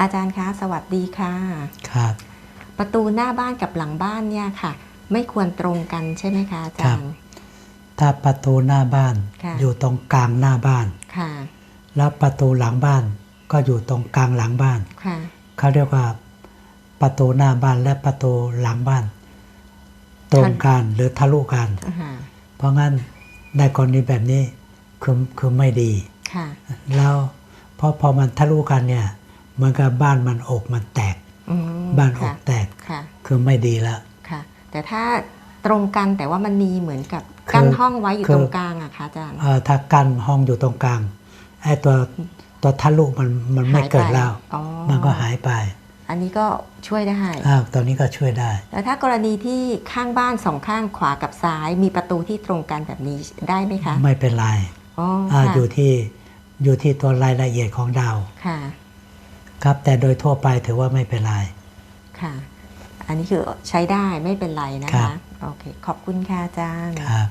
อาจารย์คะ สวัสดีค่ะครับประตูหน้าบ้านกับหลังบ้านเนี่ยค่ะ ไม่ควรตรงกันใช่ไหมคะอาจารย์ถ้าประตูหน้าบ้านค่ะอยู่ตรงกลางหน้าบ้านค่ะแล้วประตูหลังบ้านก็อยู่ตรงกลางหลังบ้านค่ะเขาเรียกว่าประตูหน้าบ้านและประตูหลังบ้าน ตรงกันหรือทะลุกันอ่าฮะเพราะงั้นในกรณีแบบนี้คือคือไม่ดีค่ะแล้วเพราะพอมันทะลุกันเนี่ย เหมันกับบ้านมันอกมันแตกอืมบ้านอค่ะกแตกค่ะคือไม่ดีแล้วค่ะ แต่ถ้าตรงกันแต่ว่ามันมีเหมือนกับคือกั้นห้องไว้อยู่คือตรงกลางอะคะอาจารย์เอ่อถ้ากั้นห้องอยู่ตรงกลางไอ้ตัวตัวทะลุมันมันไม่หายไปเกิดแล้วอ๋อมันก็หายไป อันนี้ก็ช่วยได้อ้าวตอนนี้ก็ช่วยได้ แล้วถ้ากรณีที่ข้างบ้านสองข้างขวากับซ้าย มีประตูที่ตรงกันแบบนี้ได้ไหมคะ ไม่เป็นไรอ๋ออ่าค่ะอยู่ที่อยู่ที่ตัวรายละเอียดของดาวค่ะ ครับ แต่โดยทั่วไปถือว่าไม่เป็นไร ค่ะ อันนี้คือใช้ได้ไม่เป็นไรนะครัคะบโอเค ขอบคุณค่ะอาจารย์ครับ